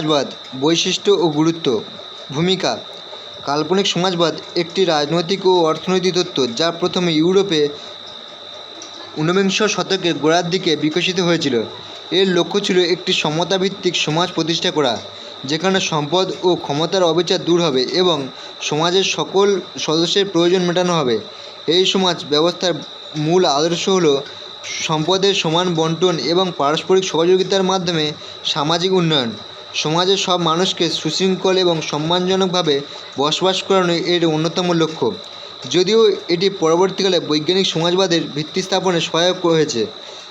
সমাজবাদ বৈশিষ্ট্য ও গুরুত্ব, ভূমিকা। কাল্পনিক সমাজবাদ একটি রাজনৈতিক ও অর্থনৈতিক তত্ত্ব যা প্রথমে ইউরোপে ঊনবিংশ শতকের গোড়ার দিকে বিকশিত হয়েছিল। এর লক্ষ্য ছিল একটি সমতাভিত্তিক সমাজ প্রতিষ্ঠা করা, যেখানে সম্পদ ও ক্ষমতার অবিচার দূর হবে এবং সমাজের সকল সদস্যের প্রয়োজন মেটানো হবে। এই সমাজ ব্যবস্থার মূল আদর্শ হল সম্পদের সমান বন্টন এবং পারস্পরিক সহযোগিতার মাধ্যমে সামাজিক উন্নয়ন। সমাজের সব মানুষকে সুশৃঙ্খল এবং সম্মানজনকভাবে বসবাস করানো এর অন্যতম লক্ষ্য। যদিও এটি পরবর্তীকালে বৈজ্ঞানিক সমাজবাদের ভিত্তি স্থাপনে সহায়ক হয়েছে।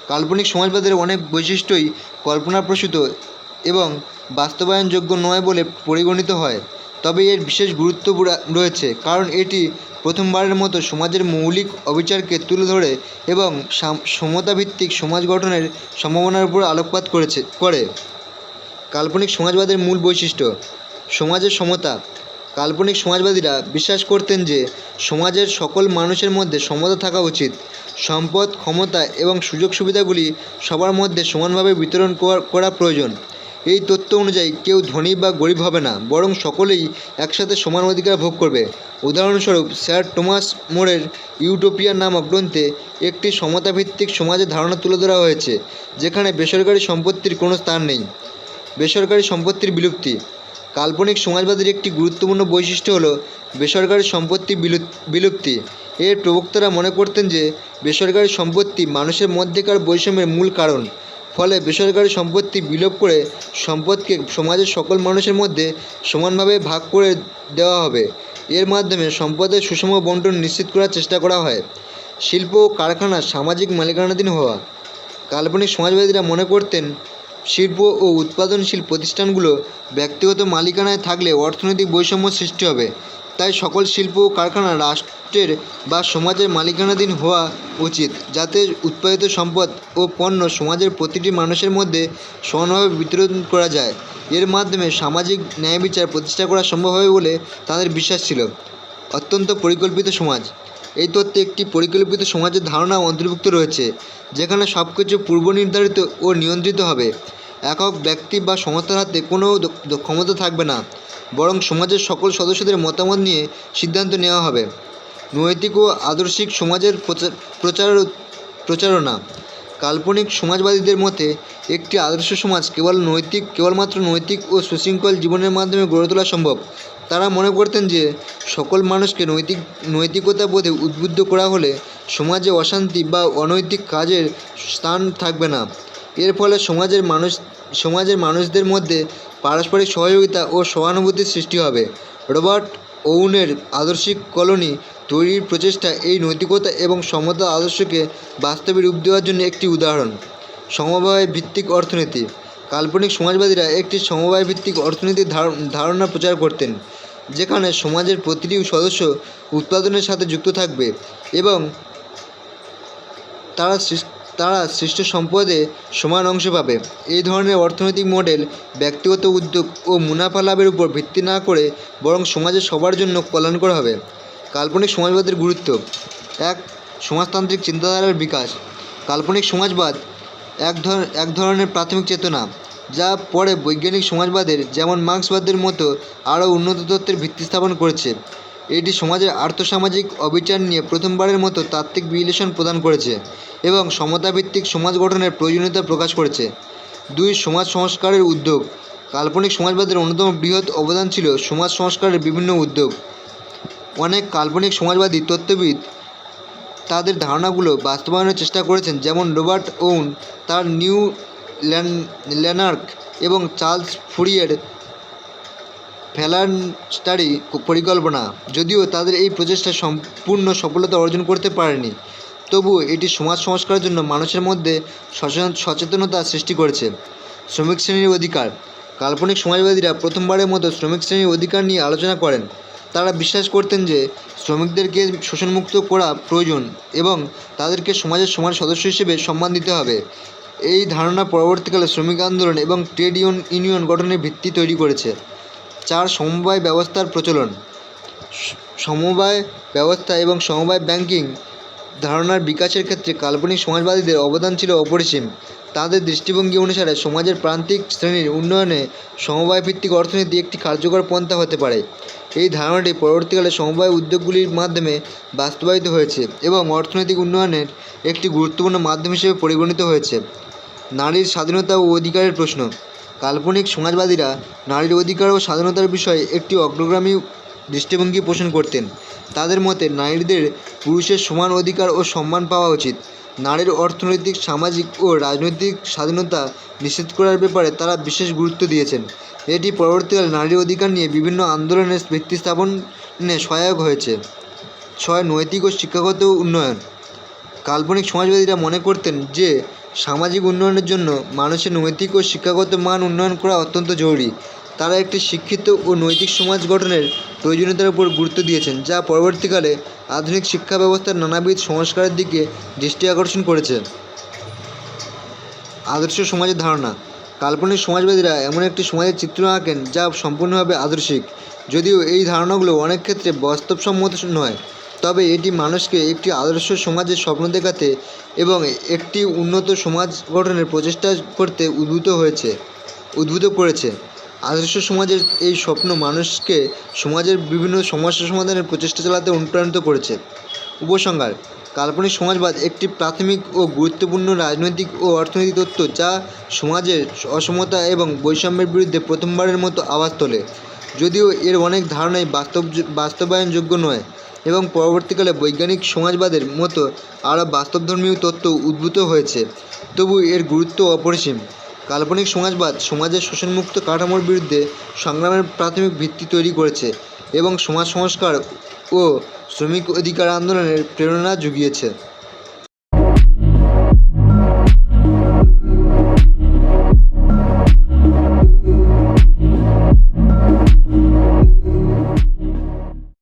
কাল্পনিক সমাজবাদের অনেক বৈশিষ্ট্যই কল্পনাপ্রসূত এবং বাস্তবায়নযোগ্য নয় বলে পরিগণিত হয়। তবে এর বিশেষ গুরুত্ব রয়েছে, কারণ এটি প্রথমবারের মতো সমাজের মৌলিক অবিচারকে তুলে ধরে এবং সাম- সমতাভিত্তিক সমাজ গঠনের সম্ভাবনার উপর আলোকপাত করেছে, করে। কাল্পনিক সমাজবাদের মূল বৈশিষ্ট্য, সমাজের সমতা। কাল্পনিক সমাজবাদীরা বিশ্বাস করতেন যে, সমাজের সকল মানুষের মধ্যে সমতা থাকা উচিত। সম্পদ, ক্ষমতা এবং সুযোগ সুবিধাগুলি সবার মধ্যে সমানভাবে বিতরণ করা- প্রয়োজন। এই তথ্য অনুযায়ী কেউ ধনী বা গরিব হবে না, বরং সকলেই একসাথে সমান অধিকার ভোগ করবে। উদাহরণস্বরূপ, স্যার টমাস মোরের ইউটোপিয়া নামক গ্রন্থে একটি সমতাভিত্তিক সমাজের ধারণা তুলে ধরা হয়েছে, যেখানে বেসরকারি সম্পত্তির কোনো স্থান নেই। বেসরকারি সম্পত্তির বিলুপ্তি। কাল্পনিক সমাজবাদের একটি গুরুত্বপূর্ণ বৈশিষ্ট্য হলো বেসরকারি সম্পত্তি বিলুপ- বিলুপ্তি। এর প্রবক্তারা মনে করতেন যে বেসরকারি সম্পত্তি মানুষের মধ্যেকার বৈষম্যের মূল কারণ। ফলে বেসরকারি সম্পত্তি বিলোপ করে সম্পদকে সমাজের সকল মানুষের মধ্যে সমানভাবে ভাগ করে দেওয়া হবে। এর মাধ্যমে সম্পদের সুষম বন্টন নিশ্চিত করার চেষ্টা করা হয়। শিল্প ও কারখানা সামাজিক মালিকানাধীন হওয়া। কাল্পনিক সমাজবাদীরা মনে করতেন শিল্প ও উৎপাদনশীল প্রতিষ্ঠানগুলো ব্যক্তিগত মালিকানায় থাকলে অর্থনৈতিক বৈষম্য সৃষ্টি হবে। তাই সকল শিল্প ও কারখানা রাষ্ট্রের বা সমাজের মালিকানাধীন হওয়া উচিত, যাতে উৎপাদিত সম্পদ ও পণ্য সমাজের প্রতিটি মানুষের মধ্যে সমানভাবে বিতরণ করা যায়। এর মাধ্যমে সামাজিক ন্যায় বিচার প্রতিষ্ঠা করা সম্ভব হবে বলে তাদের বিশ্বাস ছিল। অত্যন্ত পরিকল্পিত সমাজ। এই তত্ত্বে একটি পরিকল্পিত সমাজের ধারণা অন্তর্ভুক্ত রয়েছে, যেখানে সব কিছু পূর্বনির্ধারিত ও নিয়ন্ত্রিত হবে। একক ব্যক্তি বা সংস্থার হাতে কোনো ক্ষমতা থাকবে না, বরং সমাজের সকল সদস্যদের মতামত নিয়ে সিদ্ধান্ত নেওয়া হবে। নৈতিক ও আদর্শিক সমাজের প্রচার, প্রচারণা কাল্পনিক সমাজবাদীদের মতে, একটি আদর্শ সমাজ কেবল নৈতিক, কেবলমাত্র নৈতিক ও সুশৃঙ্খল জীবনের মাধ্যমে গড়ে তোলা সম্ভব। তারা মনে করতেন যে, সকল মানুষকে নৈতিক, নৈতিকতা বোধে উদ্বুদ্ধ করা হলে সমাজে অশান্তি বা অনৈতিক কাজের স্থান থাকবে না। এর ফলে সমাজের মানুষ, সমাজের মানুষদের মধ্যে পারস্পরিক সহযোগিতা ও সহানুভূতির সৃষ্টি হবে। রবার্ট ওউনের আদর্শিক কলোনি তৈরির প্রচেষ্টা, এই নৈতিকতা এবং সমতা আদর্শকে বাস্তবে রূপ দেওয়ার জন্য একটি উদাহরণ, সমবায় ভিত্তিক অর্থনীতি। কাল্পনিক সমাজবাদীরা একটি সমবায় ভিত্তিক অর্থনীতির ধার- ধারণা প্রচার করতেন, যেখানে সমাজের প্রতিটি সদস্য উৎপাদনের সাথে যুক্ত থাকবে এবং তারা তারা সৃষ্ট সম্পদে সমান অংশ পাবে। এই ধরনের অর্থনৈতিক মডেল ব্যক্তিগত উদ্যোগ ও মুনাফা লাভের উপর ভিত্তি না করে বরং সমাজের সবার জন্য কল্যাণকর হবে। কাল্পনিক সমাজবাদের গুরুত্ব। এক, সমাজতান্ত্রিক চিন্তাধারার বিকাশ। কাল্পনিক সমাজবাদ এক ধর, এক ধরনের প্রাথমিক চেতনা, যা পরে বৈজ্ঞানিক সমাজবাদের, যেমন মার্ক্সবাদের মতো আরও উন্নত তত্ত্বের ভিত্তি স্থাপন করেছে। এটি সমাজের আর্থসামাজিক অবিচার নিয়ে প্রথমবারের মতো তাত্ত্বিক বিশ্লেষণ প্রদান করেছে এবং সমতাভিত্তিক সমাজ গঠনের প্রয়োজনীয়তা প্রকাশ করেছে। দুই, সমাজ সংস্কারের উদ্যোগ। কাল্পনিক সমাজবাদের অন্যতম বৃহৎ অবদান ছিল সমাজ সংস্কারের বিভিন্ন উদ্যোগ। অনেক কাল্পনিক সমাজবাদী তত্ত্ববিদ তাদের ধারণাগুলো বাস্তবায়নের চেষ্টা করেছেন, যেমন রবার্ট ওউন, তার নিউ ল্যান, ল্যানার্ক এবং চার্লস ফুরিয়ের ফ্যালান্সটারি পরিকল্পনা। যদিও তাদের এই প্রচেষ্টা সম্পূর্ণ সফলতা অর্জন করতে পারেনি, তবুও এটি সমাজ সংস্কারের জন্য মানুষের মধ্যে সচেতন, সচেতনতা সৃষ্টি করেছে। শ্রমিক শ্রেণির অধিকার। কাল্পনিক সমাজবাদীরা প্রথমবারের মতো শ্রমিক শ্রেণির অধিকার নিয়ে আলোচনা করেন। তারা বিশ্বাস করতেন যে শ্রমিকদেরকে শোষণমুক্ত করা প্রয়োজন এবং তাদেরকে সমাজের সমান সদস্য হিসেবে সম্মান দিতে হবে। এই ধারণা পরবর্তীকালে শ্রমিক আন্দোলন এবং ট্রেড ইউন, ইউনিয়ন গঠনের ভিত্তি তৈরি করেছে। চার সমবায় ব্যবস্থার প্রচলন। সমবায় ব্যবস্থা এবং সমবায় ব্যাংকিং ধারণার বিকাশের ক্ষেত্রে কাল্পনিক সমাজবাদীদের অবদান ছিল অপরিসীম। তাদের দৃষ্টিভঙ্গি অনুসারে সমাজের প্রান্তিক শ্রেণির উন্নয়নে সমবায় ভিত্তিক অর্থনীতি একটি কার্যকর পন্থা হতে পারে। এই ধারণাটি পরবর্তীকালে সমবায় উদ্যোগগুলির মাধ্যমে বাস্তবায়িত হয়েছে এবং অর্থনৈতিক উন্নয়নের একটি গুরুত্বপূর্ণ মাধ্যম হিসেবে পরিগণিত হয়েছে। নারীর স্বাধীনতা ও অধিকারের প্রশ্ন। কাল্পনিক সমাজবাদীরা নারীর অধিকার ও স্বাধীনতার বিষয়ে একটি অগ্রগামী দৃষ্টিভঙ্গি পোষণ করতেন। তাদের মতে, নারীদের পুরুষের সমান অধিকার ও সম্মান পাওয়া উচিত। নারীর অর্থনৈতিক, সামাজিক ও রাজনৈতিক স্বাধীনতা নিশ্চিত করার ব্যাপারে তারা বিশেষ গুরুত্ব দিয়েছেন। এটি পরবর্তীকালে নারীর অধিকার নিয়ে বিভিন্ন আন্দোলনের ভিত্তি স্থাপনে সহায়ক হয়েছে। ছয় নৈতিক ও শিক্ষাগত উন্নয়ন। কাল্পনিক সমাজবাদীরা মনে করতেন যে, সামাজিক উন্নয়নের জন্য মানুষের নৈতিক ও শিক্ষাগত মান উন্নয়ন করা অত্যন্ত জরুরি। তারা একটি শিক্ষিত ও নৈতিক সমাজ গঠনের প্রয়োজনীয়তার উপর গুরুত্ব দিয়েছেন, যা পরবর্তীকালে আধুনিক শিক্ষা ব্যবস্থার নানাবিধ সংস্কারের দিকে দৃষ্টি আকর্ষণ করেছে। আদর্শ সমাজের ধারণা। কাল্পনিক সমাজবাদীরা এমন একটি সমাজের চিত্র আঁকেন, যা সম্পূর্ণভাবে আদর্শিক। যদিও এই ধারণাগুলো অনেক ক্ষেত্রে বাস্তবসম্মত নয়, তবে এটি মানুষকে একটি আদর্শ সমাজের স্বপ্ন দেখাতে এবং একটি উন্নত সমাজ গঠনের প্রচেষ্টা করতে উদ্ভূত হয়েছে, উদ্ভূত করেছে। আদর্শ সমাজের এই স্বপ্ন মানুষকে সমাজের বিভিন্ন সমস্যা সমাধানের প্রচেষ্টা চালাতে অনুপ্রাণিত করেছে। উপসংহার, কাল্পনিক সমাজবাদ একটি প্রাথমিক ও গুরুত্বপূর্ণ রাজনৈতিক ও অর্থনৈতিক তত্ত্ব যা সমাজের অসমতা এবং বৈষম্যের বিরুদ্ধে প্রথমবারের মতো আওয়াজ তোলে। যদিও এর অনেক ধারণাই বাস্তব বাস্তবায়নযোগ্য নয় এবং পরবর্তীকালে বৈজ্ঞানিক সমাজবাদের মতো আরও বাস্তবধর্মী তত্ত্ব উদ্ভূত হয়েছে, তবু এর গুরুত্ব অপরিসীম। কাল্পনিক সমাজবাদ সমাজের শোষণমুক্ত কাঠামোর বিরুদ্ধে সংগ্রামের প্রাথমিক ভিত্তি তৈরি করেছে এবং সমাজ সংস্কার ও শ্রমিক অধিকার আন্দোলনের প্রেরণা জুগিয়েছে।